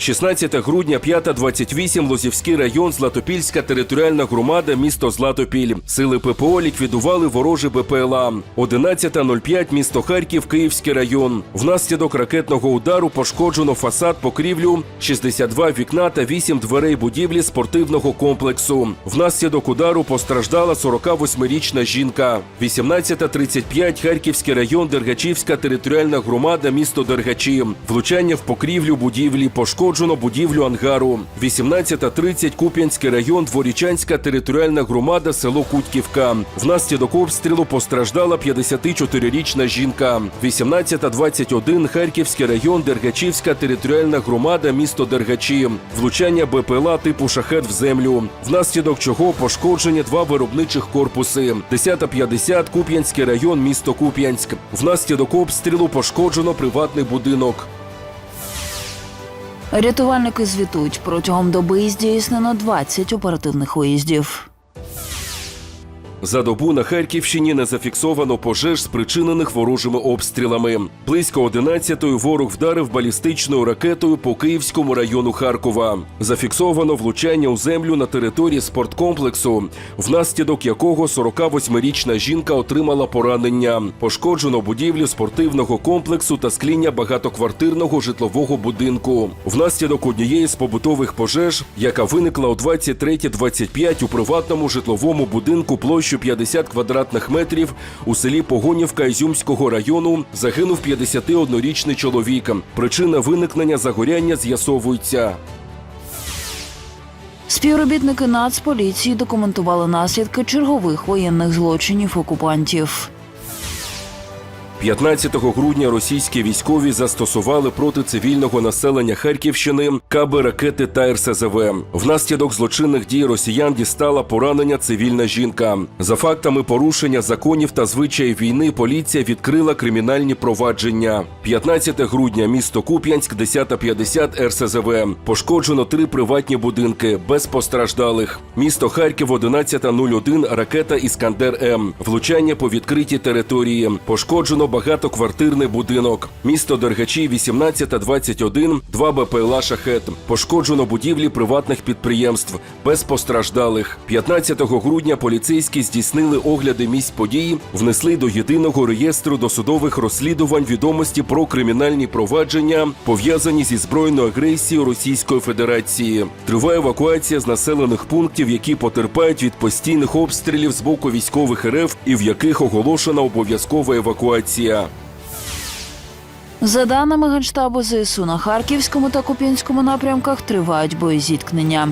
16 грудня, 5.28, Лозівський район, Златопільська територіальна громада, місто Златопіль. Сили ППО ліквідували ворожі БПЛА. 11.05, місто Харків, Київський район. Внаслідок ракетного удару пошкоджено фасад покрівлю, 62 вікна та 8 дверей будівлі спортивного комплексу. Внаслідок удару постраждала 48-річна жінка. 18.35, Харківський район, Дергачівська територіальна громада, місто Дергачі. Влучання в покрівлю будівлі пошкоджено будівлю ангару. 18.30 Куп'янський район, Дворічанська територіальна громада, село Кутьківка. Внаслідок обстрілу постраждала 54-річна жінка. 18.21 Харківський район, Дергачівська територіальна громада, місто Дергачі. Влучання БПЛА типу шахет в землю. Внаслідок чого пошкоджені два виробничих корпуси. 10.50 Куп'янський район, місто Куп'янськ. Внаслідок обстрілу пошкоджено приватний будинок. Рятувальники звітують протягом доби здійснено 20 оперативних виїздів. За добу на Харківщині не зафіксовано пожеж, спричинених ворожими обстрілами. Близько 11-ї ворог вдарив балістичною ракетою по Київському району Харкова. Зафіксовано влучання у землю на території спорткомплексу, внаслідок якого 48-річна жінка отримала поранення. Пошкоджено будівлю спортивного комплексу та скління багатоквартирного житлового будинку. Внаслідок однієї з побутових пожеж, яка виникла о 23.25 у приватному житловому будинку площу 50 квадратних метрів у селі Погонівка Ізюмського району, загинув 51-річний чоловік. Причина виникнення загоряння з'ясовується. Співробітники Нацполіції документували наслідки чергових воєнних злочинів окупантів. 15 грудня російські військові застосували проти цивільного населення Харківщини каби ракети та РСЗВ. Внаслідок злочинних дій росіян дістала поранення цивільна жінка. За фактами порушення законів та звичаїв війни поліція відкрила кримінальні провадження. 15 грудня місто Куп'янськ, 10.50 РСЗВ. Пошкоджено три приватні будинки без постраждалих. Місто Харків 11.01 ракета Іскандер М. Влучання по відкритій території. Пошкоджено багатоквартирний будинок. Місто Дергачі 18.21 два БПЛА шахет. Пошкоджено будівлі приватних підприємств без постраждалих. 15 грудня поліцейські здійснили огляди місць подій, внесли до єдиного реєстру досудових розслідувань відомості про кримінальні провадження, пов'язані зі збройною агресією Російської Федерації. Триває евакуація з населених пунктів, які потерпають від постійних обстрілів з боку військових РФ і в яких оголошена обов'язкова евакуація. За даними Генштабу ЗСУ на Харківському та Куп'янському напрямках тривають боєзіткнення.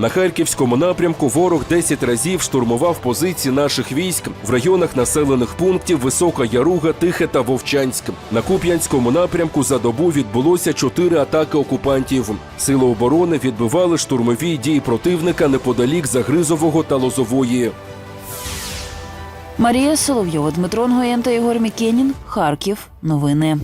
На харківському напрямку ворог 10 разів штурмував позиції наших військ в районах населених пунктів Висока Яруга, Тихе та Вовчанськ. На Куп'янському напрямку за добу відбулося чотири атаки окупантів. Сили оборони відбивали штурмові дії противника неподалік Загризового та Лозової. Марія Соловйова, Дмитро Нгоєн та Ігор Мікенін. Харків. Новини.